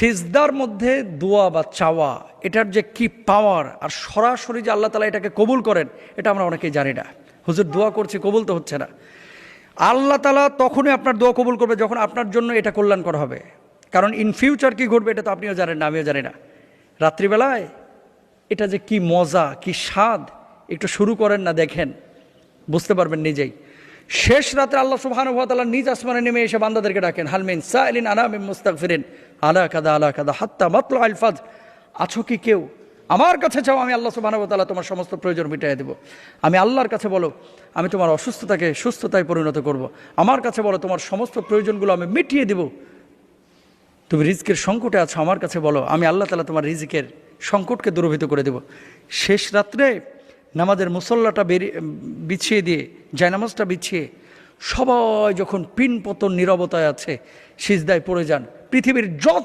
সিজদার মধ্যে দোয়া বা চাওয়া, এটার যে কি পাওয়ার আর সরাসরি যে আল্লাহ তালা এটাকে কবুল করেন, এটা আমরা অনেকেই জানি না। হুজুর দোয়া করছি, কবুল তো হচ্ছে না। আল্লাহ তালা তখনই আপনার দোয়া কবুল করবে যখন আপনার জন্য এটা কল্যাণকর হবে। কারণ ইন ফিউচার কি ঘটবে এটা তো আপনিও জানেন না, আমিও জানি না। রাত্রিবেলায় এটা যে কি মজা, কি স্বাদ, একটু শুরু করেন না দেখেন, বুঝতে পারবেন নিজেই। শেষ রাতে আল্লাহ সুবাহানুভাতাল্লাহ নিজ আসমানে নেমে এসে বান্দাদেরকে ডাকেন হালমিন সাইলিন আনামিন মুস্তাক ফিরিন আলা কাদা আলা কাদা হাত্তা মাতল আলফাজ আছো কি কেউ? আমার কাছে চাও আমি আল্লাহ সুবাহানুভাতাল্লাহ তোমার সমস্ত প্রয়োজন মিটাই দেবো। আমি আল্লাহর কাছে বলো, আমি তোমার অসুস্থতাকে সুস্থতায় পরিণত করব। আমার কাছে বলো, তোমার সমস্ত প্রয়োজনগুলো আমি মিটিয়ে দেবো। তুমি রিজিকের সংকটে আছো, আমার কাছে বলো, আমি আল্লাহ তালা তোমার রিজিকের সংকটকে দূরভূত করে দেব। শেষ রাত্রে নামাজের মুসল্লাটা বিছিয়ে দিয়ে, জায়নামাজটা বিছিয়ে, সবাই যখন পিন পতন নিরবতায় আছে, সিজদায় পড়ে যান, পৃথিবীর যত